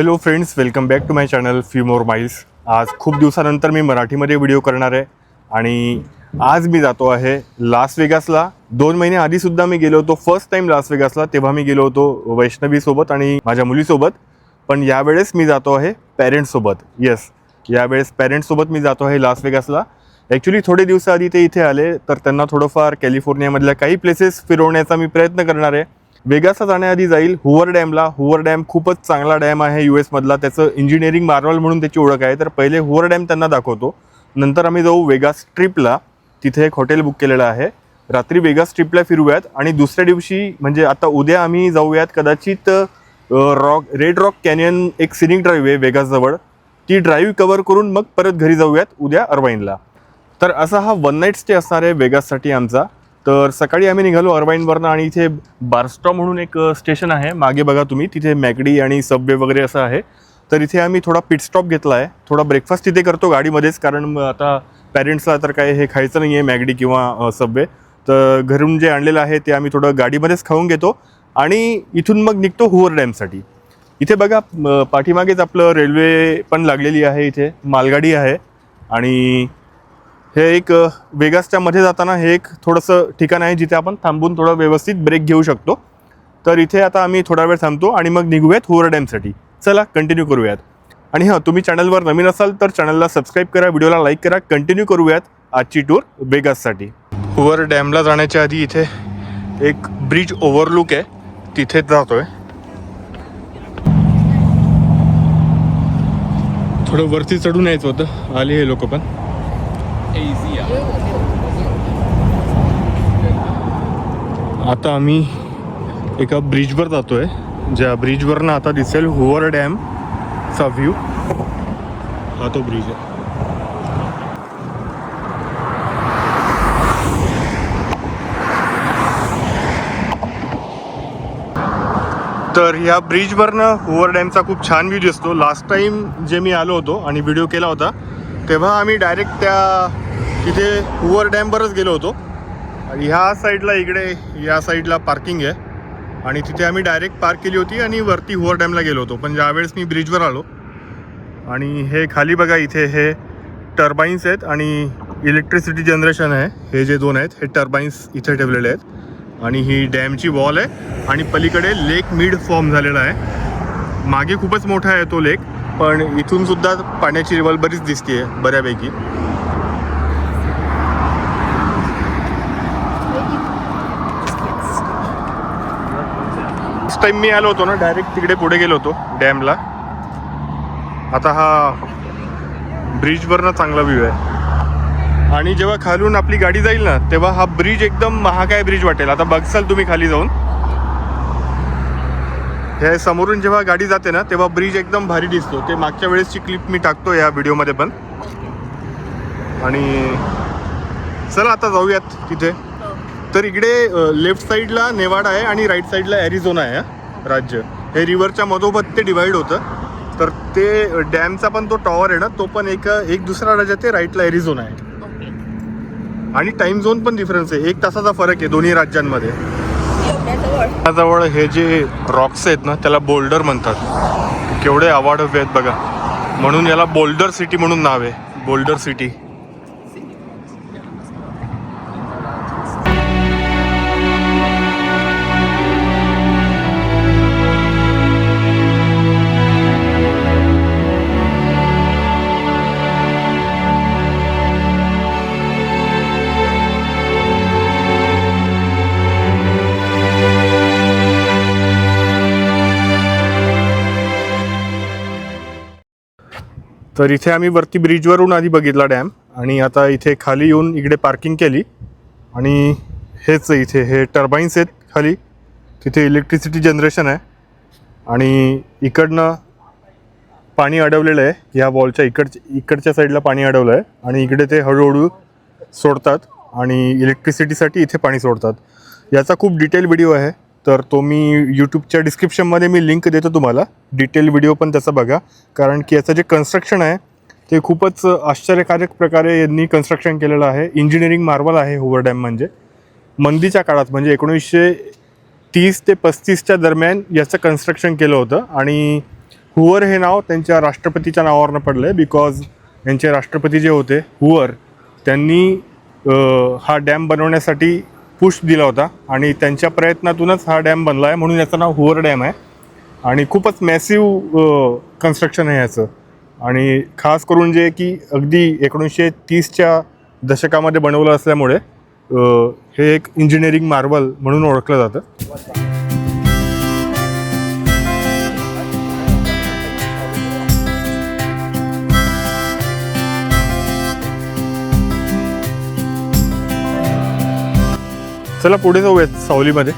Hello friends welcome back to my channel few more miles आज खूप दिवसानंतर मी मराठीमध्ये व्हिडिओ करणार आहे. आणि आज मी जातो आहे लास वेगासला दोन महिने आधीसुद्धा मी गेलो होतो फर्स्ट टाईम लास वेगासला तेव्हा मी गेलो होतो वैष्णवीसोबत आणि माझ्या मुलीसोबत पण यावेळेस मी जातो आहे पॅरेंट्ससोबत येस यावेळेस पॅरेंट्ससोबत मी जातो आहे लास वेगासला ॲक्च्युली थोडे दिवसाआधी ते इथे आले तर त्यांना थोडंफार कॅलिफोर्नियामधल्या काही प्लेसेस फिरवण्याचा मी प्रयत्न करणार आहे. वेगासला जाण्याआधी जाईल. हुवर डॅमला. हुवर डॅम खूपच चांगला डॅम आहे यू एसमधला त्याचं इंजिनिअरिंग मार्वल म्हणून त्याची ओळख आहे. तर पहिले हुवर डॅम त्यांना दाखवतो. नंतर आम्ही जाऊ वेगास ट्रिपला. तिथे एक हॉटेल बुक केलेलं आहे. रात्री वेगास ट्रिपला फिरूयात आणि दुसऱ्या दिवशी म्हणजे आता उद्या आम्ही जाऊयात कदाचित रॉक रेड रॉक कॅनियन एक सिनिंग ड्राईव्ह आहे वेगासजवळ. ती ड्राईव्ह कवर करून मग परत घरी जाऊयात उद्या अर्वाईनला तर असा हा वन नाईट स्टे असणार आहे वेगाससाठी आमचा. तर सकाळी आम्ही निघालो अर्वाईनवरनं आणि इथे बारस्टॉ म्हणून एक स्टेशन आहे. मागे बघा तुम्ही तिथे मॅकडी आणि सबवे वगैरे असं आहे. तर इथे आम्ही थोडा पिटस्टॉप घेतला आहे. थोडा ब्रेकफास्ट तिथे करतो गाडीमध्येच कारण मग आता पॅरेंट्सला तर काय हे खायचं नाही आहे मॅगडी किंवा सबवे. तर घरून जे आणलेलं आहे ते आम्ही थोडं गाडीमध्येच खाऊन घेतो आणि इथून मग निघतो हुवर डॅमसाठी. इथे बघा पाठीमागेच आपलं रेल्वे पण लागलेली आहे इथे मालगाडी आहे आणि हे एक वेगासच्या मध्ये जाताना हे एक थोडंसं ठिकाण आहे जिथे आपण थांबून थोडं व्यवस्थित ब्रेक घेऊ शकतो. तर इथे आता आम्ही थोडा वेळ थांबतो आणि मग निघूयात हुवर डॅमसाठी चला कंटिन्यू करूयात. आणि हां तुम्ही चॅनलवर नवीन असाल तर चॅनलला सबस्क्राईब करा व्हिडिओला लाईक करा कंटिन्यू करूयात आजची टूर वेगाससाठी होवर डॅमला जाण्याच्या आधी इथे एक ब्रिज ओव्हरलुक आहे. तिथे जातोय. थोडं वरती चढून यायचं होतं. आले हे लोक पण. आता आम्ही एका ब्रिजवर जातो आहे ज्या ब्रिजवरनं आता दिसेल हुवर डॅमचा व्ह्यू हा तो ब्रिज आहे. तर ह्या ब्रिजवरनं हुवर डॅमचा खूप छान व्ह्यू दिसतो. लास्ट टाइम जे मी आलो होतो आणि व्हिडिओ केला होता तेव्हा आम्ही डायरेक्ट त्या तिथे हुवर डॅमवरच गेलो होतो. आणि ह्या साईडला इकडे या साईडला पार्किंग आहे. आणि तिथे आम्ही डायरेक्ट पार्क केली होती आणि वरती हुवर डॅमला गेलो होतो. पण ज्यावेळेस मी ब्रिजवर आलो आणि हे खाली बघा इथे हे टर्बाईन्स आहेत आणि इलेक्ट्रिसिटी जनरेशन आहे. हे जे दोन आहेत हे टर्बाईन्स इथे ठेवलेले आहेत. आणि ही डॅमची वॉल आहे. आणि पलीकडे लेक मिड फॉर्म झालेला आहे. मागे खूपच मोठा आहे तो लेक पण इथून सुद्धा पाण्याची लेवल बरीच दिसते बऱ्यापैकी. फर्स्ट टाइम मी आलो होतो ना डायरेक्ट तिकडे पुढे गेलो होतो डॅमला. आता हा ब्रिजवरनं चांगला व्ह्यू आहे. आणि जेव्हा खालून आपली गाडी जाईल ना तेव्हा हा ब्रिज एकदम महाकाय ब्रिज वाटेल. आता बघसाल तुम्ही खाली जाऊन. हे समोरून जेव्हा गाडी जाते ना तेव्हा ब्रिज एकदम भारी दिसतो. ते मागच्या वेळेसची क्लिप मी टाकतो या व्हिडिओमध्ये पण. आणि चला आता जाऊयात तिथे. तर इकडे लेफ्ट साईडला नेवाडा आहे आणि राईट साईडला ॲरिझोना आहे राज्य. हे रिव्हरच्या मधोमध ते डिवाईड होतं. तर ते डॅमचा पण तो टॉवर आहे ना तो पण एक एक दुसरा राज्यात ते राईटला ॲरिझोना आहे. आणि टाइम झोन पण डिफरन्स आहे. एक तासाचा फरक आहे दोन्ही राज्यांमध्ये. जवळ हे जे रॉक्स आहेत ना त्याला बोल्डर म्हणतात. केवढे अवाढव्य आहेत बघा. म्हणून याला बोल्डर सिटी म्हणून नाव आहे. बोल्डर सिटी तर इथे आम्ही वरती ब्रिजवरून आधी बघितला डॅम आणि आता इथे खाली येऊन इकडे पार्किंग केली. आणि हेच इथे हे टर्बाईन्स आहेत खाली. तिथे इलेक्ट्रिसिटी जनरेशन आहे. आणि इकडनं पाणी अडवलेलं आहे. ह्या वॉलच्या इकडच्या इकडच्या साईडला पाणी अडवलं आहे. आणि इकडे ते हळूहळू सोडतात आणि इलेक्ट्रिसिटीसाठी इथे पाणी सोडतात. याचा खूप डिटेल व्हिडिओ आहे. तर तो मी यूट्यूबच्या डिस्क्रिप्शनमध्ये मी लिंक देतो तुम्हाला. डिटेल व्हिडिओ पण त्याचा बघा. कारण की याचं जे कन्स्ट्रक्शन आहे ते खूपच आश्चर्यकारक प्रकारे यांनी कन्स्ट्रक्शन केलेलं आहे. इंजिनिअरिंग मार्वल आहे हुवर डॅम म्हणजे. मंदीच्या काळात म्हणजे एकोणीसशे तीस ते पस्तीसच्या दरम्यान याचं कन्स्ट्रक्शन केलं होतं. आणि हुवर हे नाव त्यांच्या राष्ट्रपतीच्या नावावरनं पडलं आहे बिकॉज यांचे राष्ट्रपती जे होते हुवर त्यांनी हा डॅम बनवण्यासाठी पुश दिला होता आणि त्यांच्या प्रयत्नातूनच हा डॅम बनला आहे म्हणून याचं नाव हुवर डॅम आहे. आणि खूपच मॅसिव कन्स्ट्रक्शन आहे याचं. आणि खास करून जे की अगदी एकोणीसशे तीसच्या दशकामध्ये बनवलं असल्यामुळे हे एक इंजिनिअरिंग मार्बल म्हणून ओळखलं जातं. चला पुढे जाऊयात सावलीमध्ये.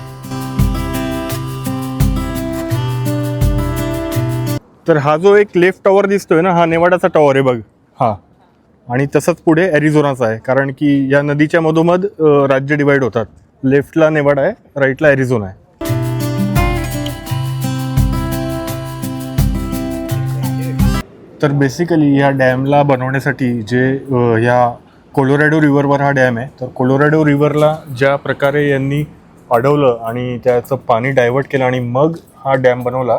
तर हा जो एक लेफ्ट टॉवर दिसतोय ना हा नेवाडाचा टॉवर आहे बघ. हा. आणि तसंच पुढे ॲरिझोनाचा आहे कारण की या नदीच्या मधोमध राज्य डिवाईड होतात. लेफ्टला नेवाडा आहे राईटला ॲरिझोना आहे. तर बेसिकली या डॅमला बनवण्यासाठी जे अ, या कोलोरॅडो रिव्हरवर हा डॅम आहे. तर कोलोरॅडो रिव्हरला ज्या प्रकारे यांनी अडवलं आणि त्याचं पाणी डायव्हर्ट केलं आणि मग हा डॅम बनवला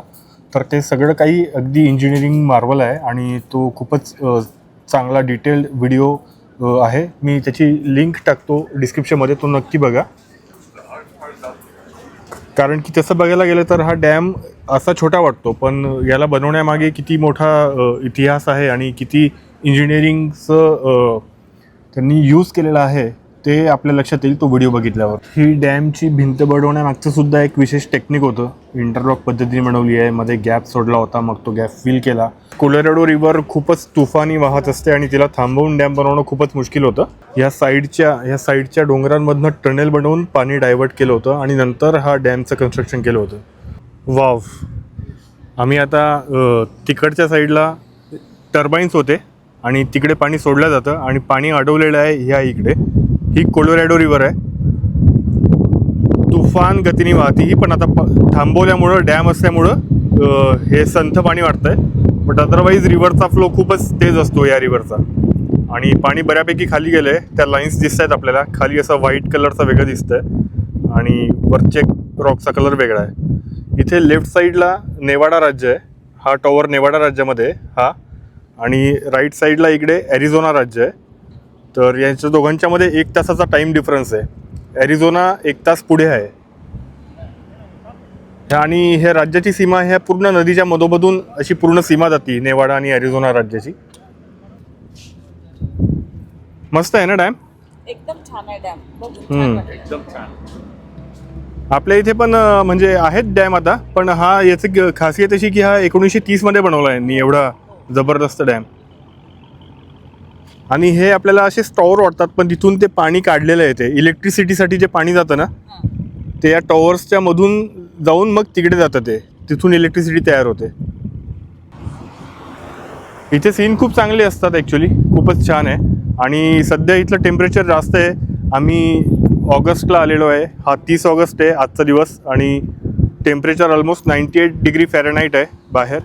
तर ते सगळं काही अगदी इंजिनिअरिंग मार्वल आहे आणि तो खूपच चांगला डिटेल्ड व्हिडिओ आहे. मी त्याची लिंक टाकतो डिस्क्रिप्शनमध्ये तो नक्की बघा. कारण की तसं बघायला गेलं तर हा डॅम असा छोटा वाटतो पण याला बनवण्यामागे किती मोठा इतिहास आहे आणि किती इंजिनिअरिंगचं त्यांनी यूज केलेलं आहे ते आपल्या लक्षात येईल तो व्हिडिओ बघितल्यावर. ही डॅमची भिंत बडवण्यामागचं सुद्धा एक विशेष टेक्निक होतं. इंटरलॉक पद्धतीने बनवली आहे मध्ये गॅप सोडला होता मग तो गॅप फिल केला. कोलोराडो रिव्हर खूपच तुफानी वाहत असते आणि तिला थांबवून डॅम बनवणं खूपच मुश्किल होतं. या साईडच्या ह्या साईडच्या डोंगरांमधनं टनेल बनवून पाणी डायव्हर्ट केलं होतं आणि नंतर हा डॅमचं कन्स्ट्रक्शन केलं होतं. वाव आम्ही आता तिकडच्या साईडला टर्बाईन्स होते. आणि तिकडे पाणी सोडलं जातं आणि पाणी अडवलेलं आहे ह्या इकडे. ही कोलोरॅडो रिव्हर आहे. तुफान गतीने वाहती ही पण आता प- थांबवल्यामुळं डॅम असल्यामुळं हे संथ पाणी वाटतंय बट अदरवाईज रिव्हरचा फ्लो खूपच तेज असतो या रिव्हरचा आणि पाणी बऱ्यापैकी खाली गेलंय. त्या लाईन्स दिसत आहेत आपल्याला. खाली असं व्हाईट कलरचं वेगळं आहे आणि वरचे रॉकचा कलर वेगळा आहे. इथे लेफ्ट साईडला नेवाडा राज्य आहे. हा टॉवर नेवाडा राज्यामध्ये हा आणि राईट साईडला इकडे ॲरिझोना राज्य आहे. तर यांच्या दोघांच्यामध्ये एक तासाचा टाईम डिफरन्स आहे. ॲरिझोना एक तास पुढे आहे. आणि हे राज्याची सीमा ह्या पूर्ण नदीच्या मधोमधून अशी पूर्ण सीमा जाती नेवाडा आणि ॲरिझोना राज्याची. मस्त आहे ना डॅम एकदम छान आहे डॅम हम्म. छान. आपल्या इथे पण म्हणजे आहेत डॅम आता पण हा याची खासियत अशी की हा एकोणीसशे तीसमध्ये बनवला आहे एवढा जबरदस्त डॅम. आणि हे आपल्याला असे स्टॉवर वाटतात पण तिथून ते पाणी काढलेलं आहे ते. इलेक्ट्रिसिटीसाठी जे पाणी जातं ना. ते या टॉवर्सच्या मधून जाऊन मग तिकडे जातं ते. तिथून इलेक्ट्रिसिटी तयार होते. इथे सीन खूप चांगले असतात ॲक्च्युली खूपच छान आहे. आणि सध्या इथलं टेम्परेचर जास्त आहे. आम्ही ऑगस्टला आलेलो आहे. हा तीस ऑगस्ट आहे आजचा दिवस. आणि temperature almost ninety eight degree Fahrenheit आहे बाहेर.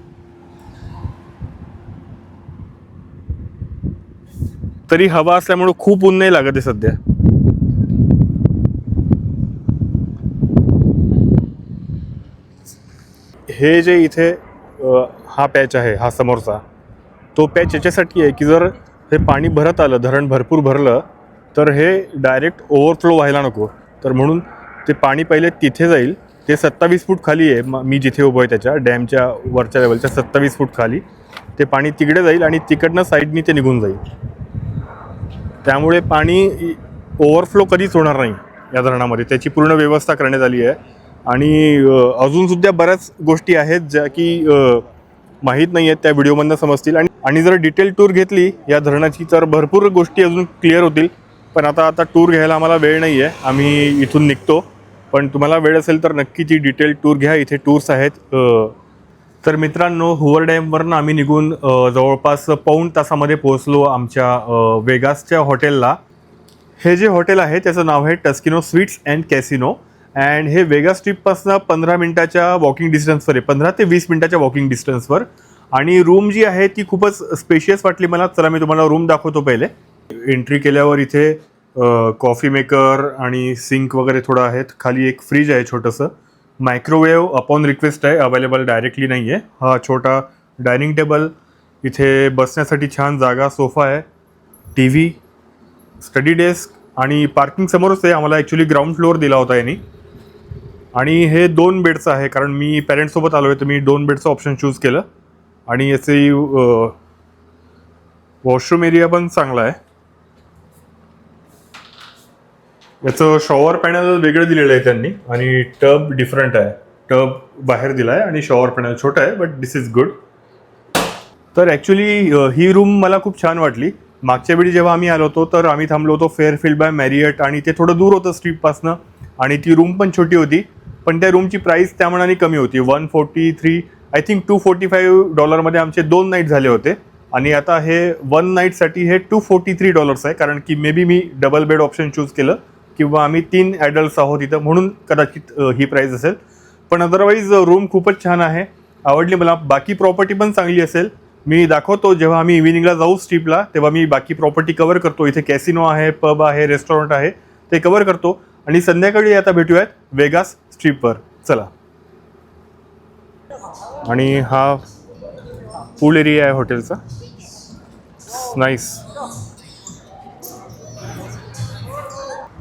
तरी हवा असल्यामुळं खूप ऊन नाही लागत आहे सध्या. हे जे इथे हा पॅच आहे हा समोरचा तो पॅच याच्यासाठी आहे की जर हे पाणी भरत आलं धरण भरपूर भरलं तर हे डायरेक्ट ओव्हरफ्लो व्हायला नको. तर म्हणून ते पाणी पहिले तिथे जाईल. ते सत्तावीस फूट खाली आहे मी जिथे उभं आहे त्याच्या डॅमच्या वरच्या लेवलच्या सत्तावीस फूट खाली. ते पाणी तिकडे जाईल आणि तिकडनं साईडनी ते निघून जाईल. त्यामुळे पाणी ओव्हरफ्लो कधीच होणार नाही या धरणामध्ये. त्याची पूर्ण व्यवस्था करण्यात आली आहे. आणि अजूनसुद्धा बऱ्याच गोष्टी आहेत ज्या की माहीत नाही आहेत त्या व्हिडिओमधनं समजतील. आणि आणि जर डिटेल टूर घेतली या धरणाची तर भरपूर गोष्टी अजून क्लिअर होतील. पण आता आता टूर घ्यायला आम्हाला वेळ नाही आहे आम्ही इथून निघतो. पण तुम्हाला वेळ असेल तर नक्की ती डिटेल टूर घ्या. इथे टूर्स आहेत तर मित्रांनो हुवर डॅमवरनं आम्ही निघून जवळपास पाऊण तासामध्ये पोहोचलो आमच्या वेगासच्या हॉटेलला. हे जे हॉटेल आहे त्याचं नाव आहे Tuscany suites and casino. And हे वेगास ट्रिपपासनं पंधरा मिनटाच्या वॉकिंग डिस्टन्सवर आहे पंधरा ते वीस मिनटाच्या वॉकिंग डिस्टन्सवर. आणि रूम जी आहे ती खूपच स्पेशियस वाटली मला. चला मी तुम्हाला रूम दाखवतो पहिले. एंट्री केल्यावर इथे कॉफी मेकर आणि सिंक वगैरे थोडं आहेत. खाली एक फ्रीज आहे छोटंसं. मायक्रोवेव्ह अपॉन रिक्वेस्ट आहे अवेलेबल डायरेक्टली नाही आहे हा छोटा डायनिंग टेबल इथे बसण्यासाठी छान जागा सोफा आहे टी व्ही स्टडी डेस्क आणि पार्किंग समोरच आहे. आम्हाला ॲक्च्युली ग्राउंड फ्लोअर दिला होता यांनी. आणि हे दोन बेडचं आहे कारण मी पॅरेंट्ससोबत आलो आहे तर मी दोन बेडचं ऑप्शन चूज केलं. आणि याचे वॉशरूम एरिया पण चांगला आहे. याचं शॉवर पॅनल वेगळं दिलेलं आहे त्यांनी आणि टब डिफरंट आहे. टब बाहेर दिला आहे आणि शॉवर पॅनल छोटा आहे बट दिस इज गुड तर ॲक्च्युली ही रूम मला खूप छान वाटली. मागच्या वेळी जेव्हा आम्ही आलो होतो तर आम्ही थांबलो होतो फेअरफिल्ड बाय मॅरियट आणि ते थोडं दूर होतं स्ट्रीटपासनं आणि ती रूम पण छोटी होती पण त्या रूमची प्राईस त्या मनाने कमी होती. One forty three I think two forty five डॉलरमध्ये आमचे दोन नाईट झाले होते. आणि आता हे वन नाईटसाठी हे टू फोर्टी थ्री डॉलर्स आहे कारण की मे बी मी डबल बेड ऑप्शन चूज केलं. किंवा आम्ही तीन ॲडल्ट्स आहोत इथं म्हणून कदाचित ही प्राईस असेल. पण अदरवाईज रूम खूपच छान आहे. आवडली मला. बाकी प्रॉपर्टी पण चांगली असेल. मी दाखवतो जेव्हा आम्ही इव्हिनिंगला जाऊ स्ट्रीपला तेव्हा मी बाकी प्रॉपर्टी कवर करतो. इथे कॅसिनो आहे पब आहे रेस्टॉरंट आहे ते कवर करतो. आणि संध्याकाळी आता भेटूयात वेगास स्ट्रीपवर चला. आणि हा पूल एरिया आहे हॉटेलचा नाईस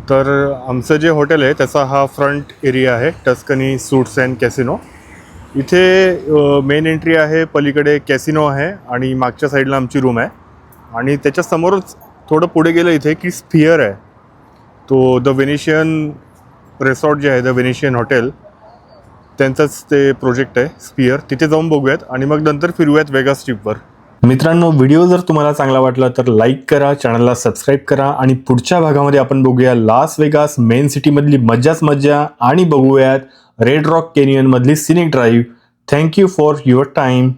तर आमचं जे हॉटेल आहे त्याचा हा फ्रंट एरिया आहे टस्कनी सूट्स अँड कॅसिनो. इथे मेन एंट्री आहे पलीकडे कॅसिनो आहे आणि मागच्या साईडला आमची रूम आहे. आणि त्याच्यासमोरच थोडं पुढे गेलं इथे की स्फिअर आहे. तो द वेनेशियन रिसॉर्ट जे आहे द वेनेशियन हॉटेल त्यांचंच ते प्रोजेक्ट आहे स्पियर तिथे जाऊन बघूयात आणि मग नंतर फिरूयात वेगा स्ट्रीपवर मित्रांनो व्हिडिओ जर तुम्हाला चांगला वाटला तर लाईक करा चॅनलला सबस्क्राईब करा आणि पुढच्या भागामध्ये आपण बघूया लास वेगास मेन सिटीमधली मज्जाच मज्जा आणि बघूयात red rock कॅनियनमधली scenic drive thank you for your time